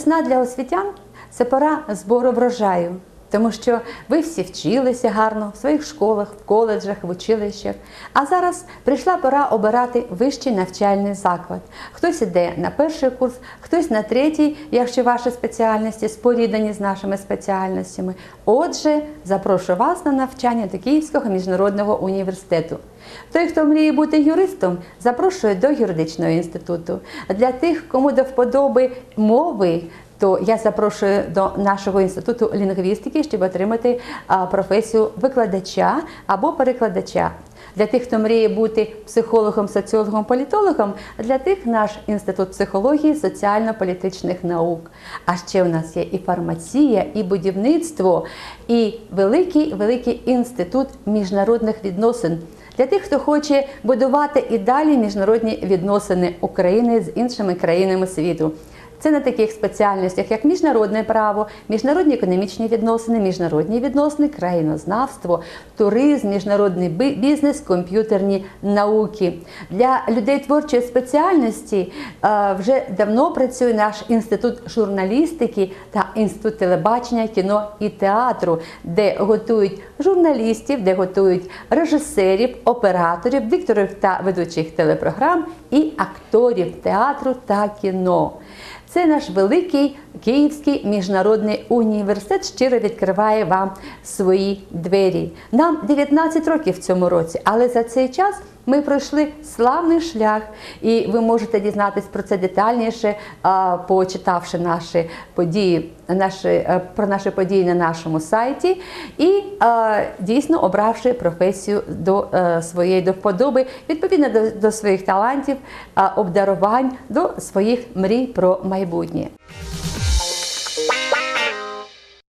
Весна для освітян це пора збору врожаю, тому що ви всі вчилися гарно в своїх школах, в коледжах, в училищах. А зараз прийшла пора обирати вищий навчальний заклад. Хтось іде на перший курс, хтось на третій, якщо ваші спеціальності споріднені з нашими спеціальностями. Отже, запрошую вас на навчання до Київського міжнародного університету. Той, хто мріє бути юристом, запрошую до юридичного інституту. Для тих, кому до вподоби мови, то я запрошую до нашого інституту лінгвістики, щоб отримати професію викладача або перекладача. Для тих, хто мріє бути психологом, соціологом, політологом, для тих наш інститут психології, соціально-політичних наук. А ще у нас є і фармація, і будівництво, і великий великий інститут міжнародних відносин. Для тих, хто хоче будувати і далі міжнародні відносини України з іншими країнами світу. Це на таких спеціальностях, як міжнародне право, міжнародні економічні відносини, міжнародні відносини, країнознавство, туризм, міжнародний бізнес, комп'ютерні науки. Для людей творчої спеціальності е, вже давно працює наш інститут журналістики та інститут телебачення, кіно і театру, де готують журналістів, де готують режисерів, операторів, дикторів та ведучих телепрограм і акторів театру та кіно. Це наш великий Київський міжнародний університет щиро відкриває вам свої двері. Нам 19 років в цьому році, але за цей час ми пройшли славний шлях, і ви можете дізнатись про це детальніше, почитавши наші події, наші, е, про наші події на нашому сайті, і дійсно обравши професію до е, своєї до вподоби, відповідно до, до своїх талантів, обдарувань, до своїх мрій про майбутнє.